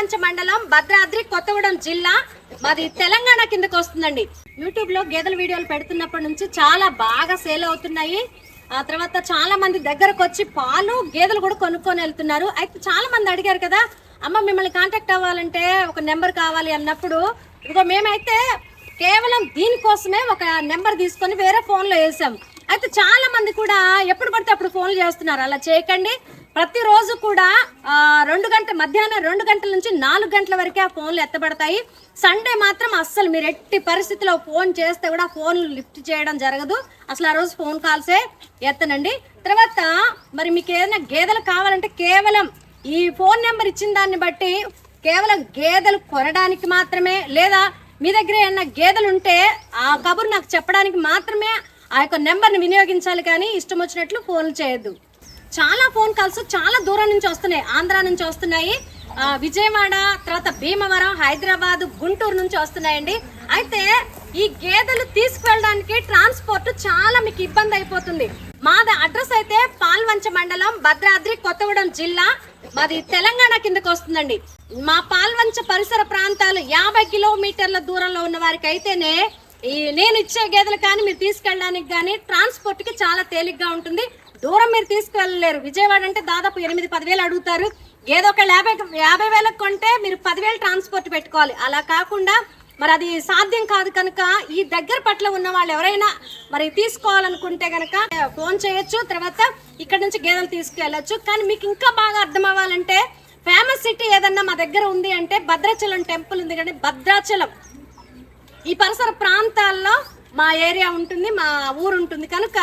మంచ మండలం భద్రాద్రి కొత్తగూడెం జిల్లా. మాది తెలంగాణ కిందకు వస్తుందండి. యూట్యూబ్లో గేదెల వీడియోలు పెడుతున్నప్పటి నుంచి చాలా బాగా సేల్ అవుతున్నాయి. ఆ తర్వాత చాలా మంది దగ్గరకు వచ్చి పాలు గేదెలు కూడా కొనుక్కొని వెళ్తున్నారు. అయితే చాలా మంది అడిగారు కదా అమ్మ మిమ్మల్ని కాంటాక్ట్ అవ్వాలంటే ఒక నెంబర్ కావాలి అన్నప్పుడు ఇదిగో మేమైతే కేవలం దీనికోసమే ఒక నెంబర్ తీసుకొని వేరే ఫోన్లో వేసాం. అయితే చాలా మంది కూడా ఎప్పుడు పడితే అప్పుడు ఫోన్లు చేస్తున్నారు. అలా చేయకండి. ప్రతిరోజు కూడా రెండు గంటల మధ్యాహ్నం రెండు గంటల నుంచి నాలుగు గంటల వరకే ఆ ఫోన్లు ఎత్తబడతాయి. సండే మాత్రం అస్సలు మీరు ఎట్టి పరిస్థితిలో ఫోన్ చేస్తే కూడా ఫోన్ లిఫ్ట్ చేయడం జరగదు. అసలు ఆ రోజు ఫోన్ కాల్సే ఎత్తనండి. తర్వాత మరి మీకు ఏదైనా గేదెలు కావాలంటే కేవలం ఈ ఫోన్ నెంబర్ ఇచ్చిన దాన్ని బట్టి కేవలం గేదెలు కొనడానికి మాత్రమే లేదా మీ దగ్గర ఏమన్నా గేదెలు ఉంటే ఆ కబురు నాకు చెప్పడానికి మాత్రమే ఆ యొక్క నెంబర్ని వినియోగించాలి కానీ ఇష్టం వచ్చినట్లు ఫోన్లు చేయొద్దు. చాలా ఫోన్ కాల్స్ చాలా దూరం నుంచి వస్తున్నాయి. ఆంధ్ర నుంచి వస్తున్నాయి. విజయవాడ తర్వాత భీమవరం హైదరాబాద్ గుంటూరు నుంచి వస్తున్నాయండి. అయితే ఈ గేదెలు తీసుకువెళ్ళడానికి ట్రాన్స్పోర్ట్ చాలా మీకు ఇబ్బంది అయిపోతుంది. మాది అడ్రస్ అయితే పాల్వంచ మండలం భద్రాద్రి కొత్తగూడెం జిల్లా. మాది తెలంగాణ కిందకు వస్తుందండి. మా పాల్వంచ పరిసర ప్రాంతాలు యాభై కిలోమీటర్ల దూరంలో ఉన్న వారికి అయితేనే ఈ నేను ఇచ్చే గేదెలు కానీ మీరు తీసుకెళ్ళడానికి కానీ ట్రాన్స్పోర్ట్కి చాలా తేలిగ్గా ఉంటుంది. దూరం మీరు తీసుకువెళ్ళలేరు విజయవాడ అంటే దాదాపు ఎనిమిది పదివేలు అడుగుతారు. ఏదో ఒక యాభై యాభై వేలకు కొంటే మీరు పదివేలు ట్రాన్స్పోర్ట్ పెట్టుకోవాలి. అలా కాకుండా మరి అది సాధ్యం కాదు కనుక ఈ దగ్గర పట్ల ఉన్న వాళ్ళు ఎవరైనా మరి తీసుకోవాలనుకుంటే కనుక ఫోన్ చేయొచ్చు. తర్వాత ఇక్కడ నుంచి గేదెలు తీసుకెళ్ళచ్చు. కానీ మీకు ఇంకా బాగా అర్థం అవ్వాలంటే ఫేమస్ సిటీ ఏదన్నా మా దగ్గర ఉంది అంటే భద్రాచలం టెంపుల్ ఉంది కానీ భద్రాచలం. ఈ పరిసర ప్రాంతాల్లో మా ఏరియా ఉంటుంది మా ఊరు ఉంటుంది. కనుక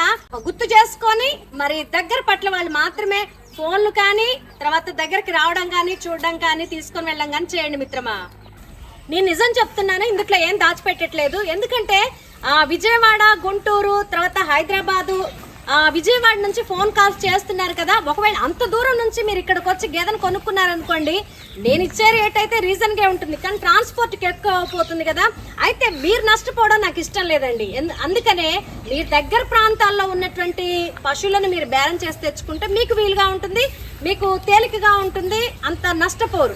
గుర్తు చేసుకొని మరి దగ్గర పట్ల వాళ్ళు మాత్రమే ఫోన్లు కానీ తర్వాత దగ్గరికి రావడం కానీ చూడడం కానీ తీసుకొని వెళ్ళడం కానీ చేయండి మిత్రమా. నేను నిజం చెప్తున్నాను ఇందుట్లో ఏం దాచిపెట్టట్లేదు. ఎందుకంటే ఆ, విజయవాడ గుంటూరు తర్వాత హైదరాబాదు విజయవాడ నుంచి ఫోన్ కాల్స్ చేస్తున్నారు కదా ఒకవేళ అంత దూరం నుంచి మీరు ఇక్కడికి వచ్చి గేదెను కొనుక్కున్నారనుకోండి నేను ఇచ్చే రేట్ అయితే రీజన్గా ఉంటుంది కానీ ట్రాన్స్పోర్ట్కి ఎక్కువ పోతుంది కదా. అయితే మీరు నష్టపోవడం నాకు ఇష్టం లేదండి. ఎందు- అందుకనే మీ దగ్గర ప్రాంతాల్లో ఉన్నటువంటి పశువులను మీరు బేరం చేసి తెచ్చుకుంటే మీకు వీలుగా ఉంటుంది మీకు తేలికగా ఉంటుంది అంత నష్టపోరు.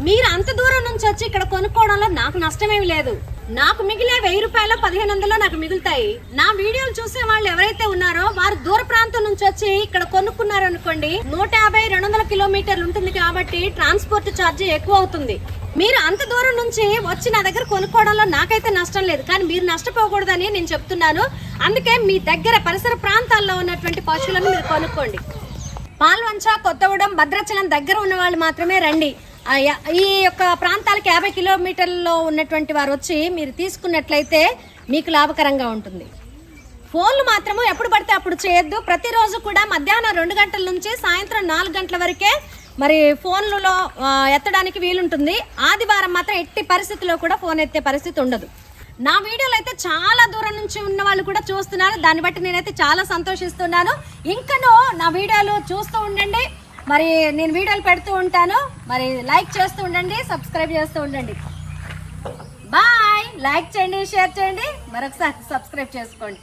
మీరు అంత దూరం నుంచి వచ్చి ఇక్కడ కొనుక్కోవడంలో నాకు నష్టమేమి లేదు. నాకు మిగిలే వెయ్యి రూపాయలు పదిహేను వందలు నాకు మిగులుతాయి. నా వీడియోలు చూసే వాళ్ళు ఎవరైతే ఉన్నారో వారు దూర ప్రాంతం నుంచి వచ్చి ఇక్కడ కొనుక్కున్నారు అనుకోండి నూట యాభై రెండు వందల కిలోమీటర్లు ఉంటుంది కాబట్టి ట్రాన్స్పోర్ట్ ఛార్జ్ ఎక్కువ అవుతుంది. మీరు అంత దూరం నుంచి వచ్చి నా దగ్గర కొనుక్కోవడంలో నాకైతే నష్టం లేదు. కానీ మీరు నష్టపోకూడదని నేను చెప్తున్నాను. అందుకే మీ దగ్గర పరిసర ప్రాంతాల్లో ఉన్నటువంటి పశువులను మీరు కొనుక్కోండి. పాల్వంచ కొత్తగూడెం భద్రాచలం దగ్గర ఉన్న వాళ్ళు మాత్రమే రండి. ఈ యొక్క ప్రాంతాలకు యాభై కిలోమీటర్లలో ఉన్నటువంటి వారు వచ్చి మీరు తీసుకున్నట్లయితే మీకు లాభకరంగా ఉంటుంది. ఫోన్లు మాత్రము ఎప్పుడు పడితే అప్పుడు చేయొద్దు. ప్రతిరోజు కూడా మధ్యాహ్నం రెండు గంటల నుంచి సాయంత్రం నాలుగు గంటల వరకే మరి ఫోన్లలో ఎత్తడానికి వీలుంటుంది. ఆదివారం మాత్రం ఎట్టి పరిస్థితిలో కూడా ఫోన్ ఎత్తే పరిస్థితి ఉండదు. నా వీడియోలు అయితే చాలా దూరం నుంచి ఉన్న వాళ్ళు కూడా చూస్తున్నారు. దాన్ని బట్టి నేనైతే చాలా సంతోషిస్తున్నాను. ఇంకనూ నా వీడియోలు చూస్తూ ఉండండి. మరి నేను వీడియోలు పెడుతూ ఉంటాను. మరి లైక్ చేస్తూ ఉండండి సబ్స్క్రైబ్ చేస్తూ ఉండండి. బాయ్. లైక్ చేయండి షేర్ చేయండి. మరొకసారి సబ్స్క్రైబ్ చేసుకోండి.